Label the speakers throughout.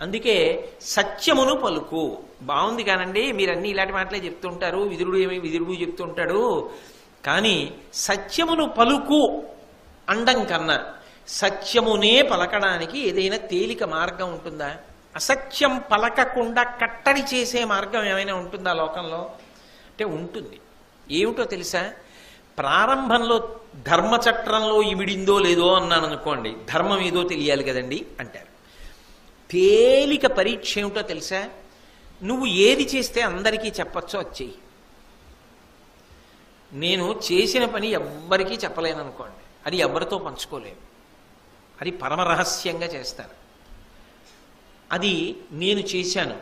Speaker 1: అందుకే సత్యమును పలుకు. బాగుంది కానండి మీరు అన్ని ఇలాంటి మాటలే చెప్తుంటారు. విదురుడు ఏమి విదురుడు చెప్తుంటాడు. కానీ సత్యమును పలుకు అండం కన్నా సత్యమునే పలకడానికి ఏదైనా తేలిక మార్గం ఉంటుందా? అసత్యం పలకకుండా కట్టడి చేసే మార్గం ఏమైనా ఉంటుందా లోకంలో? అంటే ఉంటుంది. ఏమిటో తెలుసా? ప్రారంభంలో ధర్మచట్రంలో ఇమిడిందో లేదో అన్నాను అనుకోండి ధర్మం ఏదో తెలియాలి కదండి అంటారు. తేలిక పరీక్ష ఏమిటో తెలుసా? నువ్వు ఏది చేస్తే అందరికీ చెప్పచ్చో అది చెయ్యి. నేను చేసిన పని ఎవ్వరికీ చెప్పలేను అనుకోండి అది ఎవరితో పంచుకోలేను అది పరమరహస్యంగా చేస్తాను చేస్తారు. అది నేను చేశాను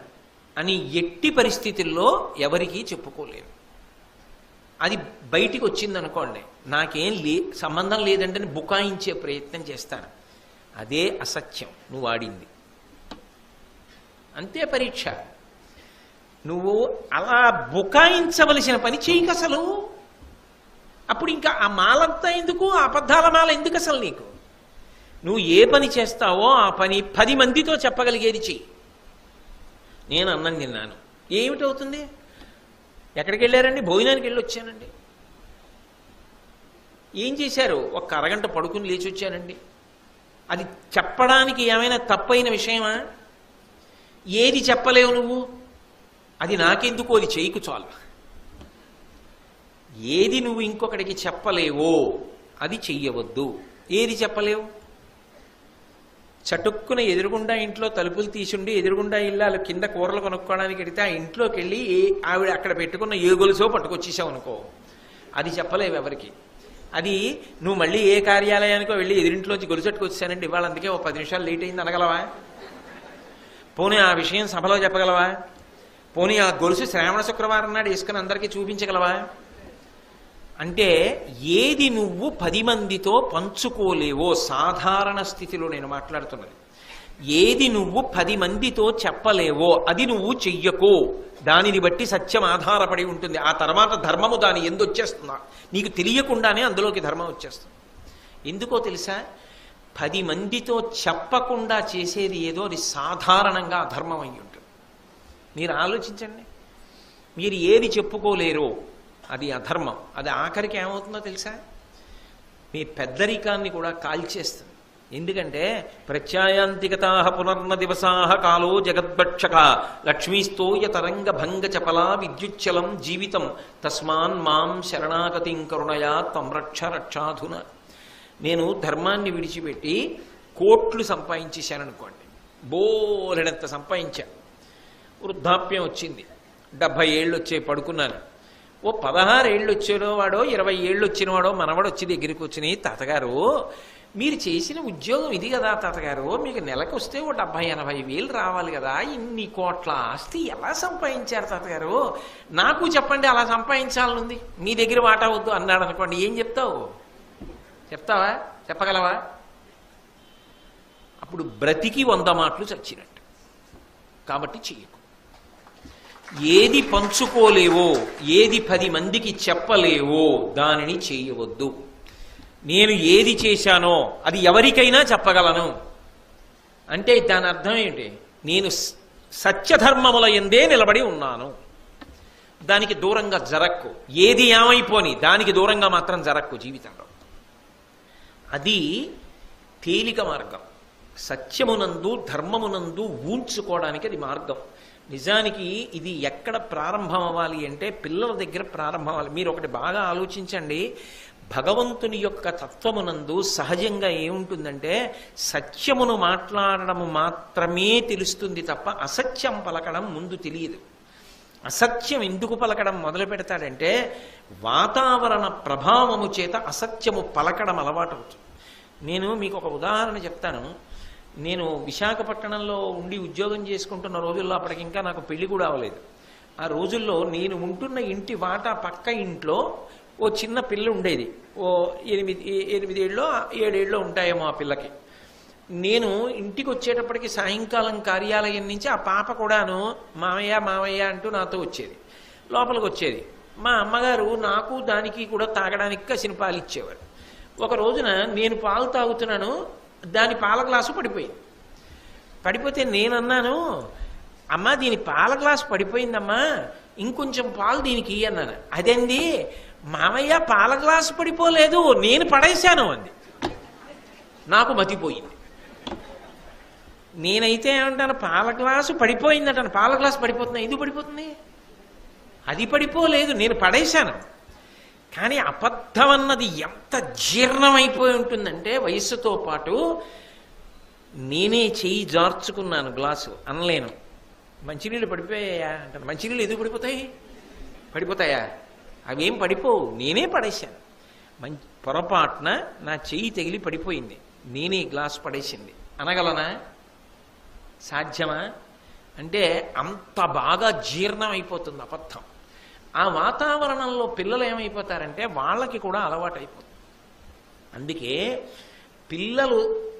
Speaker 1: అని ఎట్టి పరిస్థితుల్లో ఎవరికీ చెప్పుకోలేను. అది బయటికి వచ్చిందనుకోండి నాకేం లే సంబంధం లేదంటే బుకాయించే ప్రయత్నం చేస్తాను. అదే అసత్యం. నువ్వు ఆడింది. అంతే పరీక్ష. నువ్వు అలా బుకాయించవలసిన పని చేయక అసలు అప్పుడు ఇంకా ఆ మాలంతా ఎందుకు? ఆ అబద్ధాల మాల ఎందుకు అసలు నీకు? నువ్వు ఏ పని చేస్తావో ఆ పని పది మందితో చెప్పగలిగేది చెయ్యి. నేను అన్నం తిన్నాను. ఏమిటవుతుంది? ఎక్కడికి వెళ్ళారండి భోజనానికి వెళ్ళి వచ్చానండి ఏం చేశారు? ఒక అరగంట పడుకుని లేచి వచ్చానండి అది చెప్పడానికి ఏమైనా తప్పైన విషయమా? ఏది చెప్పలేవు నువ్వు? అది నాకెందుకు? అది చేయకు చాలు. ఏది నువ్వు ఇంకొకడికి చెప్పలేవో అది చెయ్యవద్దు. ఏది చెప్పలేవు? చటుక్కున ఎదురుగుండా ఇంట్లో తలుపులు తీసుండి ఎదురుగుండా ఇల్లాలు కింద కూరలు కొనుక్కోవడానికి వెడితే ఆ ఇంట్లోకి వెళ్ళి ఏ ఆవిడ అక్కడ పెట్టుకున్న ఏ గొలుసో పట్టుకొచ్చేసావు అనుకో. అది చెప్పలేవు ఎవరికి. అది నువ్వు మళ్ళీ ఏ కార్యాలయానికో వెళ్ళి ఎదురింట్లోంచి గొలుసెట్టుకు వచ్చానండి ఇవాళ అందుకే ఓ పది నిమిషాలు లేట్ అయింది అనగలవా? పోనీ ఆ విషయం సభలో చెప్పగలవా? పోనీ ఆ గొలుసు శ్రావణ శుక్రవారం నాడు ఇసుకని అందరికీ చూపించగలవా? అంటే ఏది నువ్వు పది మందితో పంచుకోలేవో సాధారణ స్థితిలో నేను మాట్లాడుతున్నది. ఏది నువ్వు పది మందితో చెప్పలేవో అది నువ్వు చెయ్యకో. దానిని బట్టి సత్యం ఆధారపడి ఉంటుంది. ఆ తర్వాత ధర్మము దాని ఎందు వచ్చేస్తుందా నీకు తెలియకుండానే అందులోకి ధర్మం వచ్చేస్తుంది. ఎందుకో తెలుసా? పది మందితో చెప్పకుండా చేసేది ఏదో అది సాధారణంగా అధర్మం అయి ఉంటుంది. మీరు ఆలోచించండి. మీరు ఏది చెప్పుకోలేరో అది అధర్మం. అది ఆఖరికి ఏమవుతుందో తెలుసా? మీ పెద్దరికాన్ని కూడా కాల్చేస్తుంది. ఎందుకంటే ప్రత్యాయాంతికతా పునర్న దివసా కాలో జగద్భక్షక లక్ష్మీస్తోయ తరంగ భంగ చపలా విద్యుచ్చలం జీవితం తస్మాన్ మాం శరణాగతిం కరుణయా త్వం రక్ష రక్షాధున. నేను ధర్మాన్ని విడిచిపెట్టి కోట్లు సంపాదించేశాననుకోండి. బోలెడంత సంపాదించా. వృద్ధాప్యం వచ్చింది. డెబ్భై ఏళ్ళు వచ్చే పడుకున్నాను. ఓ పదహారు ఏళ్ళు వాడో ఇరవై ఏళ్ళు వచ్చిన వాడో మనవాడు వచ్చి దగ్గరికి వచ్చినాయి తాతగారు మీరు చేసిన ఉద్యోగం ఇది కదా తాతగారు మీకు నెలకు వస్తే ఓ డెబ్బై ఎనభై వేలు రావాలి కదా ఇన్ని కోట్ల ఆస్తి ఎలా సంపాదించారు తాతగారు? నాకు చెప్పండి అలా సంపాదించాలనుంది. మీ దగ్గర వాటా వద్దు అన్నాడు అనుకోండి ఏం చెప్తావు? చెప్తావా? చెప్పగలవా? అప్పుడు బ్రతికి వంద మాటలు చచ్చినట్టు. కాబట్టి చెయ్యకు. ఏది పంచుకోలేవో ఏది పది మందికి చెప్పలేవో దానిని చేయవద్దు నేను ఏది చేశానో అది ఎవరికైనా చెప్పగలను. అంటే దాని అర్థం ఏంటి? నేను సత్యధర్మముల ఎందే నిలబడి ఉన్నాను. దానికి దూరంగా జరక్కు. ఏది ఏమైపోని దానికి దూరంగా మాత్రం జరక్కు జీవితంలో. అది తేలిక మార్గం. సత్యమునందు ధర్మమునందు ఊంచుకోవడానికి అది మార్గం. నిజానికి ఇది ఎక్కడ ప్రారంభం అవ్వాలి అంటే పిల్లల దగ్గర ప్రారంభం అవ్వాలి మీరు ఒకటి బాగా ఆలోచించండి. భగవంతుని యొక్క తత్వమునందు సహజంగా ఏముంటుందంటే సత్యమును మాట్లాడడం మాత్రమే తెలుస్తుంది తప్ప అసత్యం పలకడం ముందు తెలియదు. అసత్యం ఎందుకు పలకడం మొదలు పెడతాడంటే వాతావరణ ప్రభావము చేత అసత్యము పలకడం అలవాటవుతుంది. నేను మీకు ఒక ఉదాహరణ చెప్తాను. నేను విశాఖపట్నంలో ఉండి ఉద్యోగం చేసుకుంటున్న రోజుల్లో అప్పటికి ఇంకా నాకు పెళ్ళి కూడా అవ్వలేదు. ఆ రోజుల్లో నేను ఉంటున్న ఇంటి వాటా పక్క ఇంట్లో ఓ చిన్న పిల్ల ఉండేది. ఓ ఎనిమిది ఎనిమిదేళ్ళలో ఏడేళ్ళలో ఉంటాయేమో ఆ పిల్లకి. నేను ఇంటికి వచ్చేటప్పటికి సాయంకాలం కార్యాలయం నుంచి ఆ పాప కూడాను మామయ్య మామయ్య అంటూ నాతో వచ్చేది. లోపలికి వచ్చేది మా అమ్మగారు నాకు దానికి కూడా తాగడానికి కసిన పాలు ఇచ్చేవారు. ఒక రోజున నేను పాలు తాగుతున్నాను దాని పాల గ్లాసు పడిపోయింది. పడిపోతే నేనన్నాను అమ్మా దీని పాల గ్లాస్ పడిపోయిందమ్మా ఇంకొంచెం పాలు దీనికి అన్నాను. అదేంది? మామయ్య పాల గ్లాసు పడిపోలేదు నేను పడేశాను అంది. నాకు మతిపోయింది. నేనైతే ఏమంటాను పాల గ్లాసు పడిపోయిందంటాను. పాల గ్లాసు పడిపోతుంది? ఎందుకు పడిపోతుంది? అది పడిపోలేదు నేను పడేశాను. కానీ అబద్ధం అన్నది ఎంత జీర్ణమైపోయి ఉంటుందంటే వయస్సుతో పాటు నేనే చెయ్యి జార్చుకున్నాను గ్లాసు అనలేను. మంచినీళ్ళు పడిపోయాయా? అంటాను మంచినీళ్ళు ఎందుకు పడిపోతాయి? పడిపోతాయా? అవేం పడిపోవు నేనే పడేశాను. మంచి పొరపాటున నా చెయ్యి తగిలి పడిపోయింది. నేనే గ్లాస్ పడేసింది. అనగలనా? సాధ్యమా? అంటే అంత బాగా జీర్ణం అయిపోతుంది అబద్ధం. ఆ వాతావరణంలో పిల్లలు ఏమైపోతారంటే వాళ్ళకి కూడా అలవాటైపోతుంది. అందుకే పిల్లలు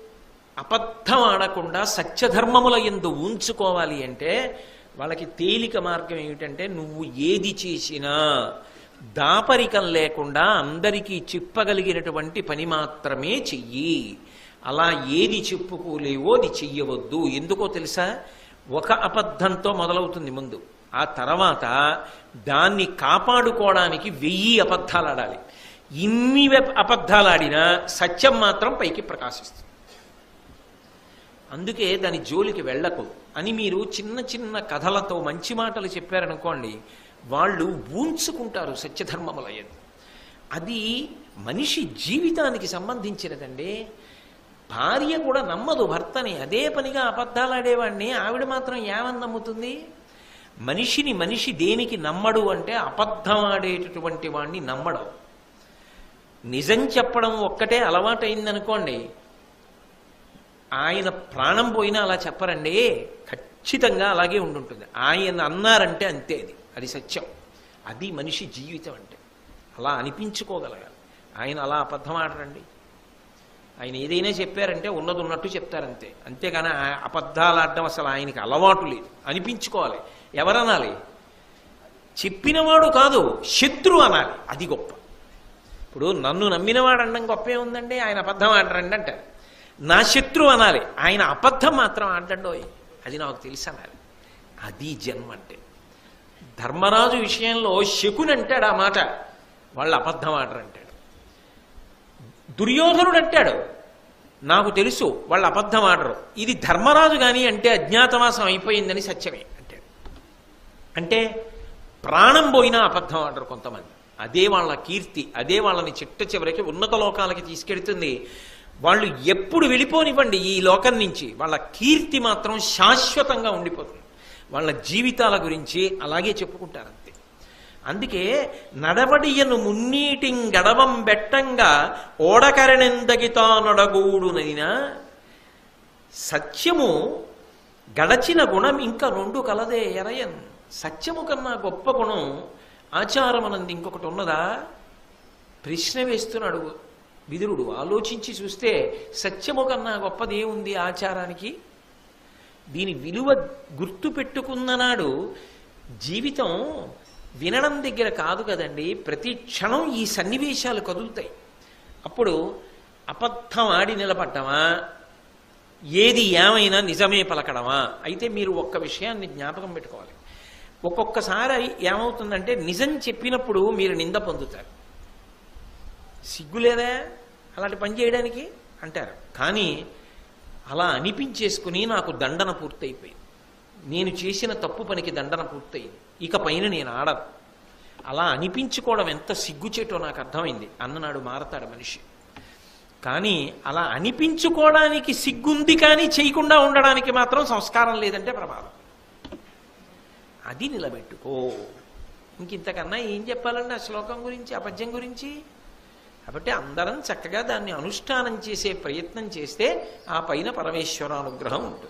Speaker 1: అబద్ధం ఆడకుండా సత్యధర్మముల ఎందు ఉంచుకోవాలి అంటే వాళ్ళకి తేలిక మార్గం ఏమిటంటే నువ్వు ఏది చేసినా దాపరికం లేకుండా అందరికీ చెప్పగలిగినటువంటి పని మాత్రమే చెయ్యి. అలా ఏది చెప్పుకోలేవో అది చెయ్యవద్దు. ఎందుకో తెలుసా? ఒక అబద్ధంతో మొదలవుతుంది ముందు. ఆ తర్వాత దాన్ని కాపాడుకోవడానికి వెయ్యి అబద్ధాలు ఆడాలి ఇన్ని అబద్ధాలు ఆడినా సత్యం మాత్రం పైకి ప్రకాశిస్తుంది. అందుకే దాని జోలికి వెళ్ళకు అని మీరు చిన్న చిన్న కథలతో మంచి మాటలు చెప్పారనుకోండి వాళ్ళు ఊంచుకుంటారు సత్యధర్మములయ్యది. అది మనిషి జీవితానికి సంబంధించినదండి. భార్య కూడా నమ్మదు భర్తని. అదే పనిగా అబద్ధాలాడేవాడిని ఆవిడ మాత్రం ఏమని నమ్ముతుంది? మనిషిని మనిషి దేనికి నమ్మడు అంటే అబద్ధం ఆడేటటువంటి వాడిని నమ్మడం. నిజం చెప్పడం ఒక్కటే అలవాటైందనుకోండి. ఆయన ప్రాణం పోయినా అలా చెప్పరండి. ఖచ్చితంగా అలాగే ఉండుంటుంది. ఆయన అన్నారంటే అంతే అది. అది సత్యం. అది మనిషి జీవితం అంటే. అలా అనిపించుకోగలగాలి. ఆయన అలా అబద్ధం ఆడరండి ఆయన ఏదైనా చెప్పారంటే ఉన్నది ఉన్నట్టు చెప్తారంతే. అంతేగాని అబద్ధాలు ఆడడం అసలు ఆయనకి అలవాటు లేదు. అనిపించుకోవాలి. ఎవరనాలి? చెప్పినవాడు కాదు శత్రు అనాలి. అది గొప్ప. ఇప్పుడు నన్ను నమ్మినవాడు అనడం గొప్పే ఉందండి ఆయన అబద్ధం ఆడరండి అంటారు. నా శత్రు అనాలి. ఆయన అబద్ధం మాత్రం ఆడండోయ్ అది నాకు తెలుసు అనాలి. అది జన్మ అంటే. ధర్మరాజు విషయంలో శకుని అంటాడు ఆ మాట. వాళ్ళు అబద్ధం ఆడరంటాడు. దుర్యోధనుడు అంటాడు నాకు తెలుసు వాళ్ళు అబద్ధం ఆడరు. ఇది ధర్మరాజు కానీ అంటే అజ్ఞాతవాసం అయిపోయిందని సత్యమే అంటాడు. అంటే ప్రాణం పోయినా అబద్ధం ఆడరు కొంతమంది. అదే వాళ్ళ కీర్తి అదే వాళ్ళని చిట్ట చివరికి ఉన్నత లోకాలకి తీసుకెడుతుంది వాళ్ళు ఎప్పుడు వెళ్ళిపోనివ్వండి ఈ లోకం నుంచి. వాళ్ళ కీర్తి మాత్రం శాశ్వతంగా ఉండిపోతుంది. వాళ్ళ జీవితాల గురించి అలాగే చెప్పుకుంటారు అంతే. అందుకే నడవడియను మున్నీటిం గడవం బెట్టంగా ఓడకరణెందగితా నొడగూడునైనా సత్యము గడచిన గుణం ఇంకా రెండు కలదే ఎరయన్. సత్యము కన్నా గొప్ప గుణం ఆచారమనంది ఇంకొకటి ఉన్నదా? ప్రశ్న వేస్తున్నాడు విదురుడు. ఆలోచించి చూస్తే సత్యము కన్నా గొప్పది ఏముంది ఆచారానికి. దీని విలువ గుర్తు పెట్టుకున్ననాడు జీవితం వినడం దగ్గర కాదు కదండి ప్రతి క్షణం ఈ సన్నివేశాలు కదులుతాయి. అప్పుడు అబద్ధం ఆడి నిలబడ్డమా? ఏది ఏమైనా నిజమే పలకడమా? అయితే మీరు ఒక్క విషయాన్ని జ్ఞాపకం పెట్టుకోవాలి. ఒక్కొక్కసారి ఏమవుతుందంటే నిజం చెప్పినప్పుడు మీరు నింద పొందుతారు. సిగ్గులేదా అలాంటి పని చేయడానికి? అంటారు. కానీ అలా అనిపించేసుకుని నాకు దండన పూర్తయిపోయింది. నేను చేసిన తప్పు పనికి దండన పూర్తయింది. ఇక పైన నేను ఆడను. అలా అనిపించుకోవడం ఎంత సిగ్గుచేటో నాకు అర్థమైంది. అన్ననాడు మారతాడు మనిషి. కానీ అలా అనిపించుకోవడానికి సిగ్గుంది కానీ చేయకుండా ఉండడానికి మాత్రం సంస్కారం లేదంటే ప్రమాదం. అది నిలబెట్టుకో. ఇంకింతకన్నా ఏం చెప్పాలండి ఆ శ్లోకం గురించి ఆ పద్యం గురించి? కాబట్టి అందరం చక్కగా దాన్ని అనుష్ఠానం చేసే ప్రయత్నం చేస్తే ఆ పైన పరమేశ్వర అనుగ్రహం ఉంటుంది.